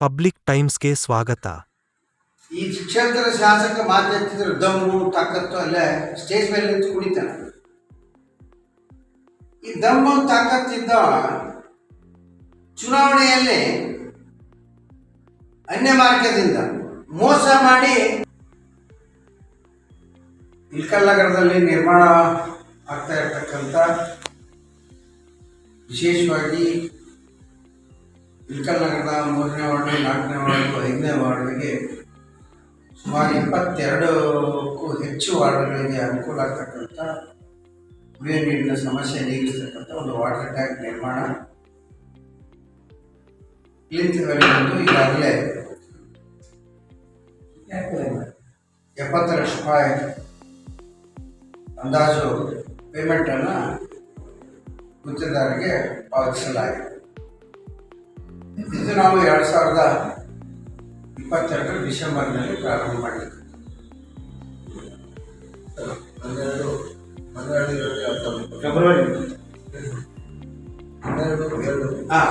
Public ಟೈಮ್ಸ್ಗೆ ಸ್ವಾಗತ. ಈ ಶಿಕ್ಷಕರ ಶಾಸಕ ಮಾತಾಡ್ತಿದ್ರು ದಮ್ಮು ತಾಕತ್ತು ಅಲ್ಲೇ ಸ್ಟೇಜ್ ಮೇಲೆ ನಿಂತು ಕುಡಿತಾನೆ ಈ ದಮ್ಮು ತಾಕತ್ತಿದ್ದ ಚುನಾವಣೆಯಲ್ಲಿ ಅನ್ಯ ಮಾರ್ಗದಿಂದ ಮೋಸ ಮಾಡಿ ಇಲ್ಕಲ್ನಗರದಲ್ಲಿ ನಿರ್ಮಾಣ ಆಗ್ತಾ ಇರತಕ್ಕಂಥ ವಿಶೇಷವಾಗಿ ಇಲ್ಕಲ್ ಮೂರನೇ ವಾರ್ಡು ನಾಲ್ಕನೇ ವಾರ್ಡು ಐದನೇ ವಾರ್ಡ್ಗೆ ಸುಮಾರು ಇಪ್ಪತ್ತೆರಡಕ್ಕೂ ಹೆಚ್ಚು ವಾರ್ಡ್ಗಳಿಗೆ ಅನುಕೂಲ ಆಗ್ತಕ್ಕಂಥ ಕುಡಿಯುವ ನೀರಿನ ಸಮಸ್ಯೆ ನೀಗಿಸ್ತಕ್ಕಂಥ ಒಂದು ವಾಟರ್ ಟ್ಯಾಂಕ್ ನಿರ್ಮಾಣ ಬಂದು ಈಗಾಗಲೇ ಎಪ್ಪತ್ತು ಲಕ್ಷ ರೂಪಾಯಿ ಅಂದಾಜು ಪೇಮೆಂಟನ್ನು ಗುತ್ತಿದಾರರಿಗೆ ಪಾವತಿಸಲಾಗಿದೆ. ಇದು ನಾವು ಎರಡು ಸಾವಿರದ ಇಪ್ಪತ್ತೆರಡರ ಡಿಸೆಂಬರ್ನಲ್ಲಿ ಪ್ರಾರಂಭ ಮಾಡಿದ್ವಿ ಹನ್ನೆರಡು ಹನ್ನೆರಡು ಎರಡು ಹತ್ತೊಂಬತ್ತು. ಫೆಬ್ರವರಿ. ಹನ್ನೆರಡು ಎರಡು. ಹಾಂ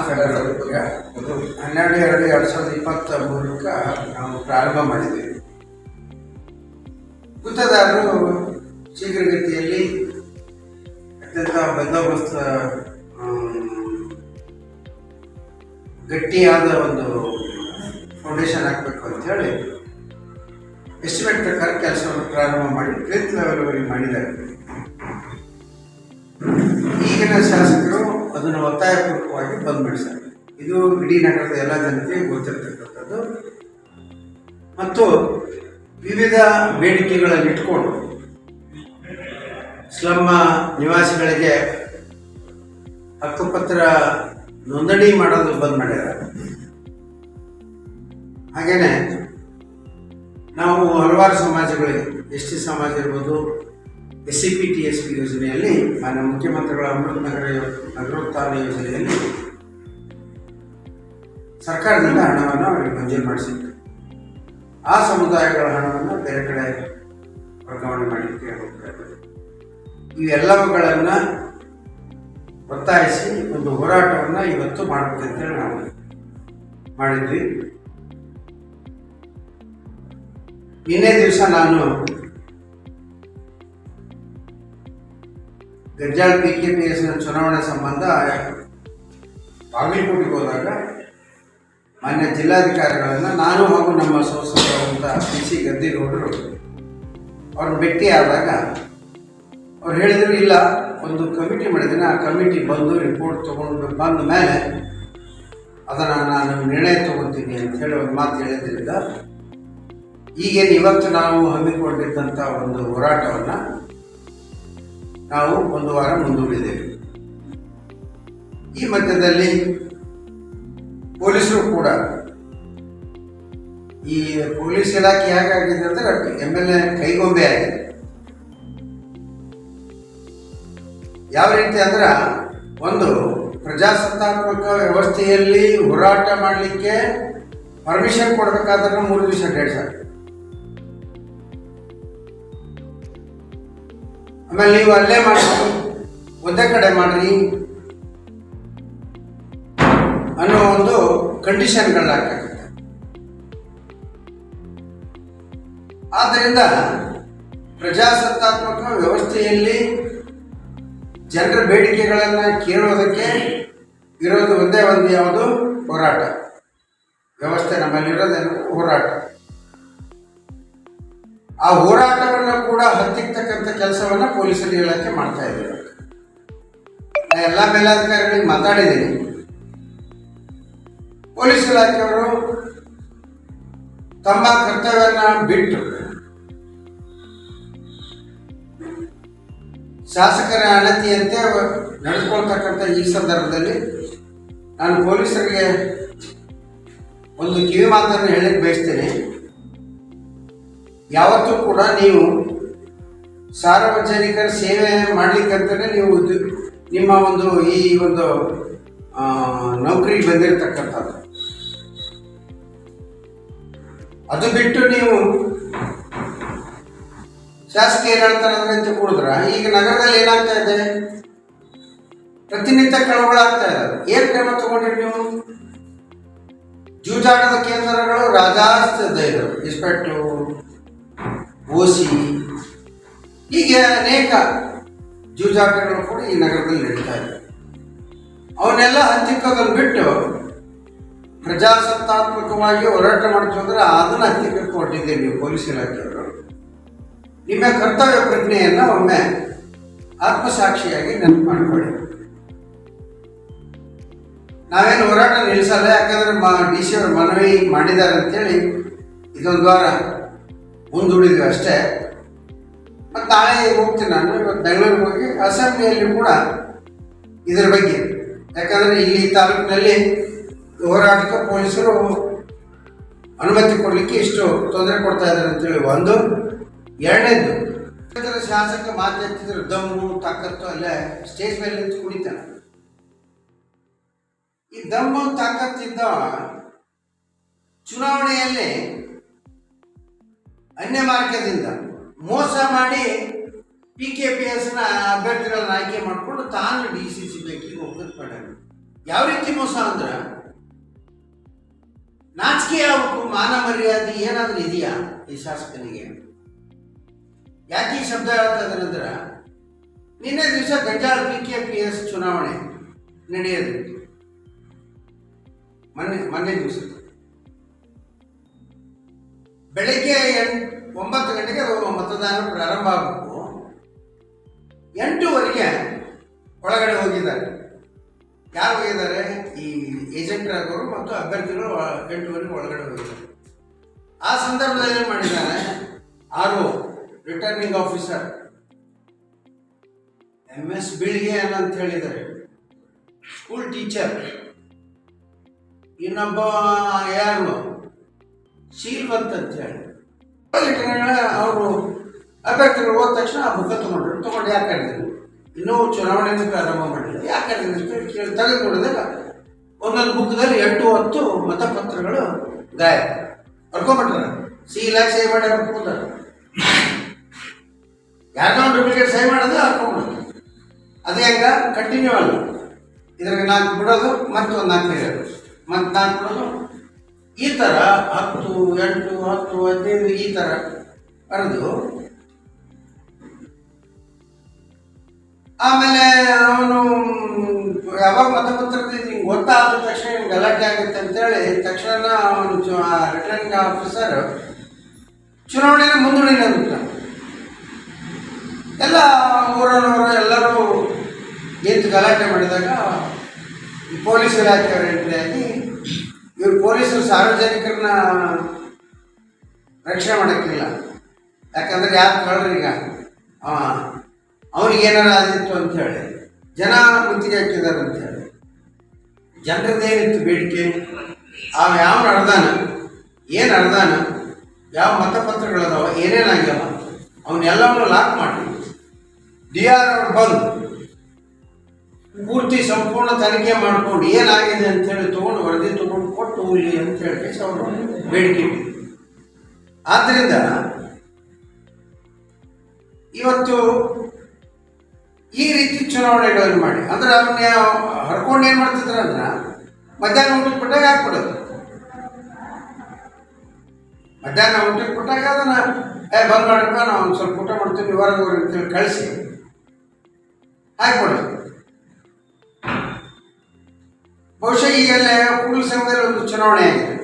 ಹನ್ನೆರಡು ಎರಡು ಎರಡು ಸಾವಿರದ ಇಪ್ಪತ್ತ ಮೂರಕ್ಕೆ ನಾವು ಪ್ರಾರಂಭ ಮಾಡಿದ್ದೇವೆ ಗುತ್ತದಾರರು ಶೀಘ್ರಗತಿಯಲ್ಲಿ ಅತ್ಯಂತ ಬಂದೋಬಸ್ತ್ ಗಟ್ಟಿಯಾದ ಒಂದು ಫೌಂಡೇಶನ್ ಹಾಕಬೇಕು ಅಂತ ಹೇಳಿ ಎಸ್ಟಿಮೇಟ್ ಪ್ರಕಾರ ಕೆಲಸವನ್ನು ಪ್ರಾರಂಭ ಮಾಡಿ ಟ್ವೆಂತ್ ಲೆವೆಲ್ವರೆಗೆ ಮಾಡಿದ್ದಾರೆ. ಈಗಿನ ಶಾಸಕರು ಅದನ್ನು ಒತ್ತಾಯಪೂರ್ವಕವಾಗಿ ಬಂದ್ಬಿಡಿಸ್ತಾರೆ ಇದು ಇಡೀ ನಗರದ ಎಲ್ಲ ಜನತೆಗೆ ಗೊತ್ತಿರ್ತಕ್ಕಂಥದ್ದು. ಮತ್ತು ವಿವಿಧ ಬೇಡಿಕೆಗಳನ್ನು ಇಟ್ಕೊಂಡು ಸ್ಲಮ್ಮ ನಿವಾಸಿಗಳಿಗೆ ಹಕ್ಕುಪತ್ರ ನೋಂದಣಿ ಮಾಡೋದು ಬಂದ್ ಮಾಡ್ಯಾರ. ಹಾಗೇನೆ ನಾವು ಹಲವಾರು ಸಮಾಜಗಳಿಗೆ, ಎಸ್ ಟಿ ಸಮಾಜ ಇರ್ಬೋದು, S C P T S P ಯೋಜನೆಯಲ್ಲಿ, ಮಾನ್ಯ ಮುಖ್ಯಮಂತ್ರಿಗಳ ಅಮೃತ ನಗರ ನಗರೋತ್ಥಾನ ಯೋಜನೆಯಲ್ಲಿ ಸರ್ಕಾರದಿಂದ ಹಣವನ್ನು ಅವರಿಗೆ ಮಂಜೂರು ಮಾಡಿಸಿದ್ರು. ಆ ಸಮುದಾಯಗಳ ಹಣವನ್ನು ಬೇರೆ ಕಡೆ ವರ್ಗಾವಣೆ ಮಾಡಲಿಕ್ಕೆ ಹೋಗ್ತಾ ಇವೆಲ್ಲವುಗಳನ್ನು ಒತ್ತಾಯಿಸಿ ಒಂದು ಹೋರಾಟವನ್ನು ಇವತ್ತು ಮಾಡಬೇಕಂತೇಳಿ ನಾವು ಮಾಡಿದ್ವಿ. ನಿನ್ನೆ ದಿವಸ ನಾನು ಗಜ್ಜಾಲ್ ಪಿ ಕೆ ಪಿ ಎಸ್ ಚುನಾವಣೆ ಸಂಬಂಧ ಬಾಗಲಕೋಟೆಗೆ ಹೋದಾಗ ಮಾನ್ಯ ಜಿಲ್ಲಾಧಿಕಾರಿಗಳನ್ನು ನಾನು ಹಾಗೂ ನಮ್ಮ ಸಂಸದರಾದಂಥ ಪಿ ಸಿ ಗದ್ದಿಗೌಡರು ಅವ್ರನ್ನ ಭೇಟಿ ಆದಾಗ ಅವ್ರು ಹೇಳಿದ್ರು, ಇಲ್ಲ ಒಂದು ಕಮಿಟಿ ಮಾಡಿದ್ದೀನಿ. ಆ ಕಮಿಟಿ ಬಂದು ರಿಪೋರ್ಟ್ ತೊಗೊಂಡು ಬಂದ ಮೇಲೆ ಅದನ್ನು ನಾನು ನಿರ್ಣಯ ತಗೊತೀನಿ ಅಂತ ಹೇಳಿ ಒಂದು ಮಾತು ಹೇಳಿದ್ರಿಂದ ಈಗೇನು ಇವತ್ತು ನಾವು ಹಮ್ಮಿಕೊಂಡಿದ್ದಂಥ ಒಂದು ಹೋರಾಟವನ್ನು ನಾವು ಒಂದು ವಾರ ಮುಂದೂಡಿದ್ದೇವೆ. ಈ ಮಧ್ಯದಲ್ಲಿ ಪೊಲೀಸರು ಕೂಡ ಈ ಪೊಲೀಸ್ ಇಲಾಖೆ ಹೇಗಾಗಿದೆ ಅಂದರೆ ಎಂ ಎಲ್ ಎ ಕೈಗೊಂಬೆ ಆಗಿದೆ. ಯಾವ ರೀತಿ ಅಂದ್ರೆ ಒಂದು ಪ್ರಜಾಸತ್ತಾತ್ಮಕ ವ್ಯವಸ್ಥೆಯಲ್ಲಿ ಹೋರಾಟ ಮಾಡಲಿಕ್ಕೆ ಪರ್ಮಿಷನ್ ಕೊಡಬೇಕಾದ್ರೆ ಮೂರು ದಿವಸ ಡೇಟ್ ಸಾಕು ಆಮೇಲೆ ನೀವು ಅಲ್ಲೇ ಮಾಡ್ರಿ, ಒಂದೇ ಕಡೆ ಮಾಡ್ರಿ ಅನ್ನೋ ಒಂದು ಕಂಡೀಷನ್ಗಳಾಗ್ತಕ್ಕಂಥ ಆದ್ದರಿಂದ ಪ್ರಜಾಸತ್ತಾತ್ಮಕ ವ್ಯವಸ್ಥೆಯಲ್ಲಿ ಜನರ ಬೇಡಿಕೆಗಳನ್ನು ಕೇಳೋದಕ್ಕೆ ಇರೋದು ಒಂದೇ ಒಂದು ಯಾವುದು? ಹೋರಾಟ. ವ್ಯವಸ್ಥೆ ನಮ್ಮಲ್ಲಿರೋದೇನು ಹೋರಾಟ. ಆ ಹೋರಾಟವನ್ನು ಕೂಡ ಹತ್ತಿಕ್ತಕ್ಕಂಥ ಕೆಲಸವನ್ನು ಪೊಲೀಸರು ಇಲಾಖೆ ಮಾಡ್ತಾ ಇದ್ದಾರೆ. ನಾ ಎಲ್ಲ ಮೇಲಾಧಿಕಾರಿಗಳಿಗೆ ಮಾತಾಡಿದ್ದೀನಿ. ಪೊಲೀಸ್ ಇಲಾಖೆಯವರು ತಮ್ಮ ಕರ್ತವ್ಯನ ಬಿಟ್ಟು ಶಾಸಕರ ಅಣತಿಯಂತೆ ನಡೆದುಕೊಳ್ತಕ್ಕಂಥ ಈ ಸಂದರ್ಭದಲ್ಲಿ ನಾನು ಪೊಲೀಸರಿಗೆ ಒಂದು ಕಿವಿ ಮಾತನ್ನು ಹೇಳಕ್ಕೆ ಬಯಸ್ತೇನೆ. ಯಾವತ್ತೂ ಕೂಡ ನೀವು ಸಾರ್ವಜನಿಕರ ಸೇವೆ ಮಾಡಲಿಕ್ಕಂತಲೇ ನೀವು ನಿಮ್ಮ ಒಂದು ಈ ಒಂದು ನೌಕರಿ ನೌಕರಿಗೆ ಬಂದಿರತಕ್ಕಂಥದ್ದು. ಅದು ಬಿಟ್ಟು ನೀವು ಶಾಸಕ ಏನ್ ಹೇಳ್ತಾರೆ ಅಂದ್ರೆ ಅಂತ ಕುಡಿದ್ರ, ಈಗ ನಗರದಲ್ಲಿ ಏನಾಗ್ತಾ ಇದೆ? ಪ್ರತಿನಿತ್ಯ ಕ್ರಮಗಳಾಗ್ತಾ ಇದ್ದಾರೆ ಏನ್ ಕ್ರಮ ತಗೊಂಡ್ರಿ ನೀವು? ಜೂಜಾಟದ ಕೇಂದ್ರಗಳು ರಾಜಾಸ್ತದ ಇದು. ಇಸ್ಪೆಟ್ಟು ಓಸಿ, ಹೀಗೆ ಅನೇಕ ಜೂಜಾಟಗಳು ಕೂಡ ಈ ನಗರದಲ್ಲಿ ನಡೀತಾ ಇದೆ. ಅವನ್ನೆಲ್ಲ ಹತ್ತಿಕ್ಕೋದನ್ನು ಬಿಟ್ಟು ಪ್ರಜಾಸತ್ತಾತ್ಮಕವಾಗಿ ಹೋರಾಟ ಮಾಡ್ತೀವಿ ಅಂದ್ರೆ ಅದನ್ನು ಹತ್ತಿಕ್ಕಕ್ಕೆ ನೀವು, ಪೊಲೀಸ್ ಇಲಾಖೆಯವರು. ನಿಮ್ಮ ಕರ್ತವ್ಯ ಪ್ರಜ್ಞೆಯನ್ನು ಒಮ್ಮೆ ಆತ್ಮಸಾಕ್ಷಿಯಾಗಿ ನೆನಪು ಮಾಡಿಕೊಳ್ಳಿ. ನಾವೇನು ಹೋರಾಟ ನಿಲ್ಲಿಸಲ್ಲ, ಯಾಕಂದ್ರೆ ಮಾ ಡಿ ಸಿ ಅವರು ಮನವಿ ಮಾಡಿದ್ದಾರೆ ಅಂತೇಳಿ ಇದೊಂದು ವಾರ ಮುಂದೂಡಿದ್ವಿ ಅಷ್ಟೇ. ಮತ್ತು ನಾಳೆ ಹೋಗ್ತೀನಿ ನಾನು, ಇವತ್ತು ಬೆಂಗಳೂರಿಗೆ ಹೋಗಿ ಅಸೆಂಬ್ಲಿಯಲ್ಲಿ ಕೂಡ ಇದರ ಬಗ್ಗೆ. ಯಾಕಂದರೆ ಇಲ್ಲಿ ತಾಲೂಕಿನಲ್ಲಿ ಹೋರಾಟಕ್ಕೆ ಪೊಲೀಸರು ಅನುಮತಿ ಕೊಡಲಿಕ್ಕೆ ಇಷ್ಟು ತೊಂದರೆ ಕೊಡ್ತಾ ಇದ್ದಾರೆ ಅಂತೇಳಿ ಒಂದು. ಎರಡನೇದು. ಶಾಸಕ ಮಾತಾಡ್ತಿದ್ರೆ ದಮ್ಮು ತಾಕತ್ತು ಅಲ್ಲೇ ಸ್ಟೇಜ್ ಮೇಲೆ ನಿಂತು ಕುಡಿತಾನೆ ಈ ದಮ್ಮು ತಾಕತ್ತಿದ್ದ ಚುನಾವಣೆಯಲ್ಲಿ ಅನ್ಯ ಮಾರ್ಗದಿಂದ ಮೋಸ ಮಾಡಿ ಪಿ ಕೆ ಪಿ ಎಸ್ನ ಅಭ್ಯರ್ಥಿಗಳನ್ನ ಆಯ್ಕೆ ಮಾಡಿಕೊಂಡು ತಾನು ಡಿ ಸಿ ಸಿ ಬ್ಯಾಂಕಿಗೆ ಹೋಗೋದು ಮಾಡ್ಯಾನ ಯಾವ ರೀತಿ ಮೋಸ ಅಂದ್ರೆ ನಾಚಿಕೆ ಯಾವ ಮಾನ ಮರ್ಯಾದೆ ಏನಾದರೂ ಇದೆಯಾ ಈ ಶಾಸಕನಿಗೆ? ಯಾಕೆ ಈ ಶಬ್ದ ಹೇಳ್ತಾ ಇದ್ದಾರೆ ನಿನ್ನೆ ದಿವಸ ಗಂಜಾಳ ಪಿ ಕೆ ಪಿ ಎಸ್ ಚುನಾವಣೆ ನಡೆಯೋದು. ಮೊನ್ನೆ ಮೊನ್ನೆ ದಿವಸ. ಬೆಳಗ್ಗೆ ಒಂಬತ್ತು ಗಂಟೆಗೆ ಅವರು ಮತದಾನ ಪ್ರಾರಂಭ ಆಗಬೇಕು. ಎಂಟೂವರೆಗೆ ಒಳಗಡೆ ಹೋಗಿದ್ದಾರೆ. ಯಾರು ಹೋಗಿದ್ದಾರೆ? ಈ ಏಜೆಂಟ್ ಆಗೋರು ಮತ್ತು ಅಭ್ಯರ್ಥಿಗಳು ಎಂಟೂವರೆಗೆ ಒಳಗಡೆ ಹೋಗಿದ್ದಾರೆ. ಆ ಸಂದರ್ಭದಲ್ಲಿ ಏನು ಮಾಡಿದ್ದಾರೆ? ಆರು ರಿಟರ್ನಿಂಗ್ ಆಫೀಸರ್. ಎಂ ಎಸ್ ಬಿಳಿಗೆ ಅಂತ ಹೇಳಿದ್ದಾರೆ. School teacher. ಇನ್ನೊಬ್ಬ ಯಾರು? ಶೀಲ್ವಂತ್ ಅಂತ ಹೇಳಿ. ಅವರು ಅಭ್ಯರ್ಥಿಗಳು ಹೋದ ತಕ್ಷಣ ಆ ಬುಕ್ಕ ತಗೊಂಡ್ರು. ತಗೊಂಡು ಯಾಕೆ ಕರೆದಿದ್ರು ಇನ್ನೂ ಚುನಾವಣೆಯನ್ನು ಪ್ರಾರಂಭ ಮಾಡಿದ್ರು ಯಾಕೆ ಕೇಳಿ ತೆಗೆದು ನೋಡಿದಾಗ ಒಂದೊಂದು ಬುಕ್ದಲ್ಲಿ ಎಂಟು, ಹತ್ತು ಮತಪತ್ರಗಳು ಗಾಯ ಬರ್ಕೊಂಬಿಟ್ರ ಸೀಲಾಗಿ ಸೇವ್ ಮಾಡಿ ಒಂದು ಡೂಪ್ಲಿಕೇಟ್ ಸಹಿ ಮಾಡೋದು ಹಾಕೊಂಡ್ಬಿಡೋದು ಅದೇ ಹಂಗ? ಕಂಟಿನ್ಯೂ ಅಲ್ಲ. ಇದ್ರಾಗ ನಾಲ್ಕು ಬಿಡೋದು ಮತ್ತೆ ಒಂದು ನಾಲ್ಕು ಇರೋದು ಮತ್ತೆ ನಾಲ್ಕು ಬಿಡೋದು. ಈ ಥರ ಹತ್ತು, ಎಂಟು, ಹತ್ತು, ಹದಿನೈದು ಈ ಥರ ಬರೆದು, ಆಮೇಲೆ ಅವನು ಯಾವಾಗ ಮತಪತ್ರದ ಹಿಂಗೆ ಗೊತ್ತಾದ ತಕ್ಷಣ ಹಿಂಗೆ ಗಲಾಟೆ ಆಗುತ್ತೆ ಅಂತೇಳಿ ತಕ್ಷಣ ಅವನು ರಿಟರ್ನಿಂಗ್ ಆಫೀಸರ್ ಚುನಾವಣೆನ ಮುಂದೂಡಿನ ಎಲ್ಲ ಊರನವರು ಎಲ್ಲರೂ ನಿಂತು ಗಲಾಟೆ ಮಾಡಿದಾಗ ಪೊಲೀಸ್ ಇಲಾಖೆಯವರು ಎಂಟ್ರಿ ಆಗಿ ಇವರು ಪೊಲೀಸರು ಸಾರ್ವಜನಿಕರನ್ನ ರಕ್ಷಣೆ ಮಾಡೋಕ್ಕಿಲ್ಲ. ಯಾಕಂದ್ರೆ ಯಾರು ಕಳ್ರೀಗ ಅವ್ರಿಗೆ ಏನಾರ ಆದಿತ್ತು ಅಂತೇಳಿ ಜನ ಮುತ್ತಿಗೆ ಹಾಕಿದ್ದಾರೆ ಅಂತೇಳಿ ಜನರದ್ದೇನಿತ್ತು ಬೇಡಿಕೆ? ಅವ ಯಾವ ಅರ್ಧಾನ ಏನು ಅರ್ಧಾನ ಯಾವ ಮತಪತ್ರಗಳದಾವ? ಏನೇನಾಗ್ಯಾವ? ಅವನ್ನೆಲ್ಲವನ್ನು ಲಾಕ್ ಮಾಡಿ ಡಿ ಆರ್ ಅವ್ರು ಬಂದು ಪೂರ್ತಿ ಸಂಪೂರ್ಣ ತನಿಖೆ ಮಾಡ್ಕೊಂಡು ಏನಾಗಿದೆ ಅಂತೇಳಿ ತೊಗೊಂಡು ವರದಿ ತೊಗೊಂಡು ಕೊಟ್ಟು ಇಲ್ಲಿ ಅಂತ ಹೇಳಿ ಅವರು ಬೇಡಿಕೆ ಆದ್ರಿಂದ ಇವತ್ತು ಈ ರೀತಿ ಚುನಾವಣೆಗಳನ್ನು ಮಾಡಿ, ಅಂದ್ರೆ ಅವನ್ನ ಹರ್ಕೊಂಡು ಏನು ಮಾಡ್ತಿದ್ರು ಅಂದ್ರೆ ಮಧ್ಯಾಹ್ನ ಊಟಕ್ಕೆ ಕೊಟ್ಟಾಗ ಹಾಕ್ಬಿಡೋದು. ಮಧ್ಯಾಹ್ನ ಊಟಕ್ಕೆ ಕೊಟ್ಟಾಗ ಅದನ್ನ, ಏ ಬಂದ್ ಮಾಡಪ್ಪ ನಾವು ಒಂದು ಸ್ವಲ್ಪ ಊಟ ಮಾಡ್ತೀವಿ ಹೊರಗೆ ಅಂತೇಳಿ ಕಳಿಸಿ. ಹಾಕ್ಬಿಡೋದು ಬಹುಶಃ ಈಗಲೇ ಕೂಡಲ ಸಂಘದಲ್ಲಿ ಒಂದು ಚುನಾವಣೆ ಆಗಿದೆ.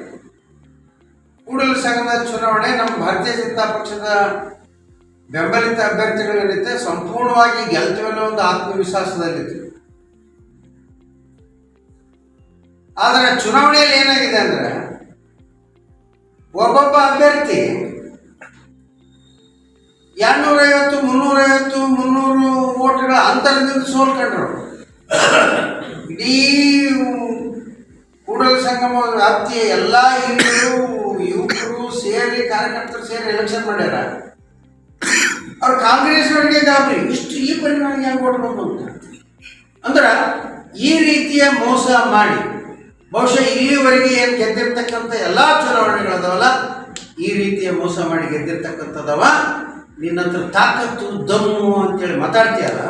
ಕೂಡಲ ಸಂಘದ ಚುನಾವಣೆ ನಮ್ಮ ಭಾರತೀಯ ಜನತಾ ಪಕ್ಷದ ಬೆಂಬಲಿತ ಅಭ್ಯರ್ಥಿಗಳೇನಿದೆ ಸಂಪೂರ್ಣವಾಗಿ ಗೆಲ್ತವೆನ್ನೋ ಒಂದು ಆತ್ಮವಿಶ್ವಾಸದಲ್ಲಿತ್ತು. ಆದರೆ ಚುನಾವಣೆಯಲ್ಲಿ ಏನಾಗಿದೆ ಅಂದ್ರೆ, ಒಬ್ಬೊಬ್ಬ ಅಭ್ಯರ್ಥಿ ಎರಡ್ನೂರೈವತ್ತು, ಮುನ್ನೂರೈವತ್ತು, ಮುನ್ನೂರು ಓಟ್ಗಳ ಅಂತರದಿಂದ ಸೋಲ್ಕೊಂಡ್ರು. ಇಡೀ ಕೂಡಲ ಸಂಗಮ ವ್ಯಾಪ್ತಿಯ ಎಲ್ಲ ಹಿರಿಯರು, ಯುವಕರು ಸೇರಿ ಕಾರ್ಯಕರ್ತರು ಸೇರಿ ಎಲೆಕ್ಷನ್ ಮಾಡ್ಯಾರ. ಅವ್ರು ಕಾಂಗ್ರೆಸ್ನವರಿಗೆ ಗಾಬರಿ. ಇಷ್ಟು ಈ ಪರಿಮಾಣ ಹೆಂಗೆ ಓಟ್ ಬಂದು ಅಂದ್ರೆ ಈ ರೀತಿಯ ಮೋಸ ಮಾಡಿ, ಬಹುಶಃ ಇಲ್ಲಿವರೆಗೆ ಏನು ಗೆದ್ದಿರ್ತಕ್ಕಂಥ ಎಲ್ಲ ಚುನಾವಣೆಗಳದವಲ್ಲ, ಈ ರೀತಿಯ ಮೋಸ ಮಾಡಿ ಗೆದ್ದಿರ್ತಕ್ಕಂಥದವ ನಿನ್ನ ಹತ್ರ ತಾಕತ್ತು, ದಮ್ಮು ಅಂತೇಳಿ ಮಾತಾಡ್ತೀಯಲ್ಲ,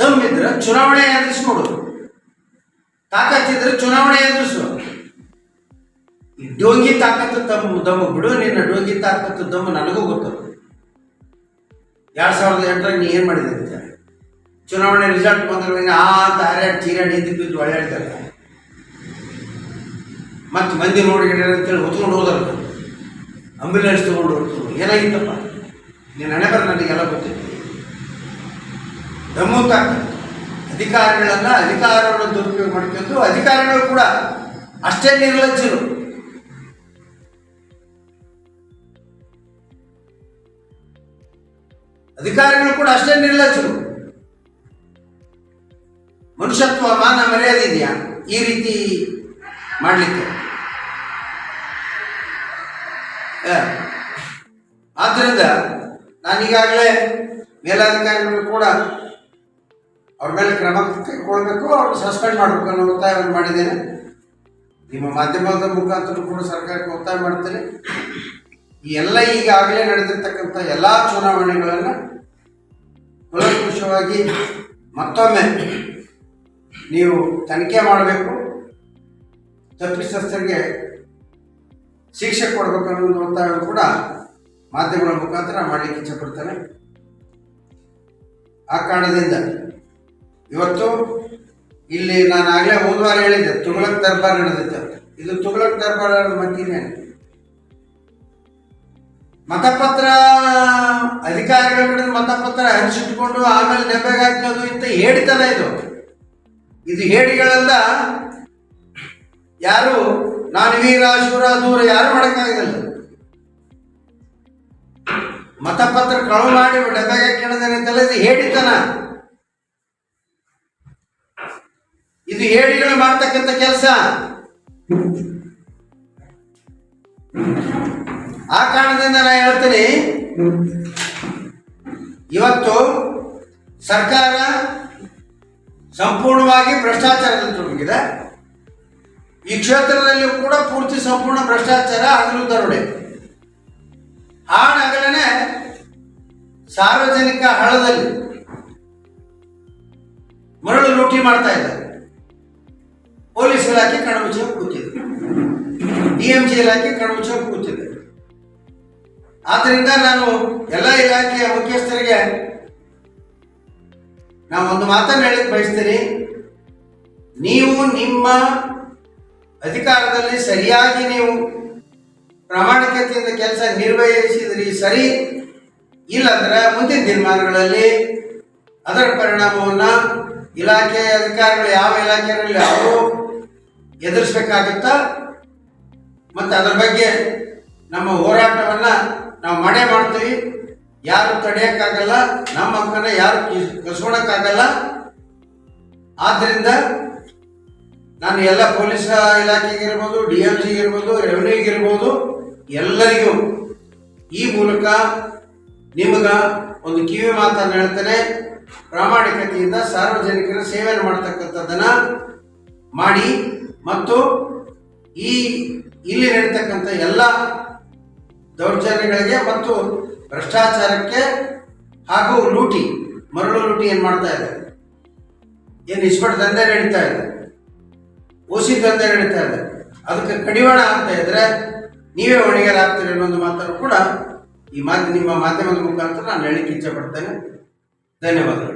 ದಮ್ ಇದ್ರೆ ಚುನಾವಣೆ ಎದುರಿಸಿ ನೋಡು. ತಾಕತ್ತಿದ್ರೆ ಚುನಾವಣೆ ಎದುರಿಸು. ಈ ಡೋಂಗಿ ತಾಕತ್ತು ತಮ್ಮ ದಮ್ಮು, ಬಿಡು, ನಿನ್ನ ಡೋಂಗಿ ತಾಕತ್ತು, ದಮ್ಮು ನನಗೂ ಗೊತ್ತು. ಎರಡ್ ಸಾವಿರದ ಎಂಟರಾಗ ನೀ ಏನು ಮಾಡಿದೆ ಅಂತ ಚುನಾವಣೆ ರಿಸಲ್ಟ್ ಬಂದ್ರೆ ಆ ಅಂತ ಹರ್ಯಾಡ್ ಎದ್ದು ಬಿದ್ದು ಒಳ್ಳೆ ಮತ್ತೆ ಮಂದಿ ನೋಡಿ ಅಂತೇಳಿ ಹೊತ್ಕೊಂಡು ಹೋದಲ್ಲ ಅಂಬುಲೆನ್ಸ್ ತಗೊಂಡು ಹೊರಟು ಏನಾಗಿತ್ತಪ್ಪ? ನೀನು ಹಣೆ ನನಗೆಲ್ಲ ಗೊತ್ತಿತ್ತು ದಮ್ಮು ಅಧಿಕಾರಿಗಳನ್ನು ಅಧಿಕಾರಿಗಳನ್ನ ಅಧಿಕಾರವನ್ನು ದುರುಪಯೋಗ ಮಾಡ್ಕೊಂಡು ಅಧಿಕಾರಿಗಳು ಕೂಡ ಅಷ್ಟೇ ನಿರ್ಲಜ್ಜರು. ಅಧಿಕಾರಿಗಳು ಕೂಡ ಅಷ್ಟೇ ನಿರ್ಲಜ್ಜರು. ಮನುಷ್ಯತ್ವ ಮಾನ ಮರ್ಯಾದೆ ಇದೆಯಾ? ಈ ರೀತಿ ಮಾಡಲಿಕ್ಕೆ. ಆದ್ದರಿಂದ ನಾನೀಗಾಗಲೇ ಮೇಲಾಧಿಕಾರಿಗಳು ಕೂಡ ಅವ್ರ ಮೇಲೆ ಕ್ರಮ ಕೈಗೊಳ್ಬೇಕು ಅವ್ರು ಸಸ್ಪೆಂಡ್ ಮಾಡಬೇಕು ಅನ್ನೋ ಒತ್ತಾಯವನ್ನು ಮಾಡಿದ್ದೇನೆ. ನಿಮ್ಮ ಮಾಧ್ಯಮದ ಮುಖಾಂತರ ಕೂಡ ಸರ್ಕಾರಕ್ಕೆ ಒತ್ತಾಯ ಮಾಡ್ತೇನೆ. ಈ ಎಲ್ಲ ಈಗಾಗಲೇ ನಡೆದಿರ್ತಕ್ಕಂಥ ಎಲ್ಲ ಚುನಾವಣೆಗಳನ್ನು ಕುಲಂಕುಷವಾಗಿ ಮತ್ತೊಮ್ಮೆ ನೀವು ತನಿಖೆ ಮಾಡಬೇಕು. ತಪ್ಪಿತಸ್ಥರಿಗೆ ಶಿಕ್ಷೆ ಕೊಡಬೇಕು ಅನ್ನೋದು ಒತ್ತಾಯ ಕೂಡ ಮಾಧ್ಯಮಗಳ ಮುಖಾಂತರ ಮಾಡಲಿಕ್ಕೆ ಇಚ್ಛಪಡ್ತೇನೆ ಆ ಕಾರಣದಿಂದ ಇವತ್ತು ಇಲ್ಲಿ ನಾನು ಆಗಲೇ ಹೋದ್ವಾರ ಹೇಳಿದ್ದೆ ತುಗಲಕ್ ದರ್ಬಾರ್ ನಡೆದಿತ್ತು ಅಂತ. ಇದು ತುಗಲಕ್ ದರ್ಬಾರ್ ಮತ್ತಿನೇ ಮತಪತ್ರ, ಅಧಿಕಾರಿಗಳ ಕಡೆ ಮತಪತ್ರ ಹಂಚಿಟ್ಕೊಂಡು ಆಮೇಲೆ ನೆಬ್ಬೆಗೆ ಹಾಕೋದು ಇಂಥ ಹೇಳಿತನ ಇದು. ಇದು ಹೇಡಿಗಳಲ್ಲ ಯಾರು ನಾನು ವೀರ ಶೂರ ದೂರ ಯಾರು ಮಾಡೋಕ್ಕಾಗಲ್ಲ. ಮತಪತ್ರ ಕಳು ಮಾಡಿ ಡಬ್ಬೆಗೆ ಅಂತಲ್ಲ ಇದು ಹೇಳಿತನ ಇದು ಹೇಳಿಗಳು ಮಾಡ್ತಕ್ಕಂಥ ಕೆಲಸ. ಆ ಕಾರಣದಿಂದ ನಾನು ಹೇಳ್ತೀನಿ, ಇವತ್ತು ಸರ್ಕಾರ ಸಂಪೂರ್ಣವಾಗಿ ಭ್ರಷ್ಟಾಚಾರದಲ್ಲಿ ತೊಡಗಿದೆ ಈ ಕ್ಷೇತ್ರದಲ್ಲಿಯೂ ಕೂಡ ಪೂರ್ತಿ ಸಂಪೂರ್ಣ ಭ್ರಷ್ಟಾಚಾರ ಹಗಲು ದರೋಡೆ ನಗರನೆ ಸಾರ್ವಜನಿಕ ಹಳದಲ್ಲಿ ಮರಳು ಲೂಟಿ ಮಾಡ್ತಾ ಇದ್ದಾರೆ. ಪೊಲೀಸ್ ಇಲಾಖೆ ಕಣ್ಮುಚ್ಚ ಕೂತಿದೆ. ಡಿಎಂಜಿ ಇಲಾಖೆ ಕಣ್ಮುಚ್ಚ ಕೂತಿದೆ. ಆದ್ದರಿಂದ ನಾನು ಎಲ್ಲ ಇಲಾಖೆಯ ಮುಖ್ಯಸ್ಥರಿಗೆ ನಾವು ಒಂದು ಮಾತನ್ನು ಹೇಳಕ್ ಬಯಸ್ತೀರಿ ನೀವು ನಿಮ್ಮ ಅಧಿಕಾರದಲ್ಲಿ ಸರಿಯಾಗಿ ನೀವು ಪ್ರಾಮಾಣಿಕತೆಯಿಂದ ಕೆಲಸ ನಿರ್ವಹಿಸಿದ್ರಿ, ಸರಿ? ಇಲ್ಲಂದ್ರೆ ಮುಂದಿನ ದಿನಮಾನಗಳಲ್ಲಿ ಅದರ ಪರಿಣಾಮವನ್ನ ಇಲಾಖೆ ಅಧಿಕಾರಿಗಳು, ಯಾವ ಇಲಾಖೆಗಳಲ್ಲಿ ಅವರು ಎದುರಿಸಬೇಕಾಗುತ್ತ? ಮತ್ತು ಅದರ ಬಗ್ಗೆ ನಮ್ಮ ಹೋರಾಟವನ್ನ ನಾವು ಮಾಡೇ ಮಾಡ್ತೀವಿ. ಯಾರು ತಡೆಯೋಕ್ಕಾಗಲ್ಲ, ನಮ್ಮ ಹಕ್ಕನ್ನ ಯಾರು ಕಿಸ್- ಕಸ್ಕೊಳಕ್ಕಾಗಲ್ಲ ಆದ್ದರಿಂದ ನಾನು ಎಲ್ಲ ಪೊಲೀಸ್ ಇಲಾಖೆಗೆ ಇರ್ಬೋದು, ಡಿ ಎಂ ಜಿಗೆ ಇರ್ಬೋದು ರೆವಿನ್ಯೂಗೆ ಇರ್ಬೋದು, ಎಲ್ಲರಿಗೂ ಈ ಮೂಲಕ ನಿಮಗ ಒಂದು ಕಿವಿ ಮಾತನ್ನು ಹೇಳ್ತೇನೆ. ಪ್ರಾಮಾಣಿಕತೆಯಿಂದ ಸಾರ್ವಜನಿಕರ ಸೇವೆಯನ್ನು ಮಾಡ್ತಕ್ಕಂಥದ್ದನ್ನ ಮಾಡಿ ಮತ್ತು ಈ ಇಲ್ಲಿ ನಡೀತಕ್ಕಂಥ ಎಲ್ಲ ದೌರ್ಜನ್ಯಗಳಿಗೆ ಮತ್ತು ಭ್ರಷ್ಟಾಚಾರಕ್ಕೆ ಹಾಗೂ ಲೂಟಿ, ಮರಳು ಲೂಟಿ ಏನು ಮಾಡ್ತಾ ಇದೆ? ಏನು ಇಸ್ಪಟ್ ದಂಧೆ ನಡೀತಾ ಇದೆ? ಓಸಿ ಅಂತ ನಡೀತಾ ಇದೆ. ಅದಕ್ಕೆ ಕಡಿವಾಣ ಅಂತ ಇದ್ರೆ ನೀವೇ ಅನ್ನೋ ಒಂದು ಮಾತನ್ನು ಕೂಡ ಈ ಮಾತು ನಿಮ್ಮ ಮಾಧ್ಯಮದ ಮುಖಾಂತರ ನಾನು ಹೇಳಿಕ್ಕೆ ಇಚ್ಛೆ ಪಡ್ತೇನೆ. ಧನ್ಯವಾದಗಳು.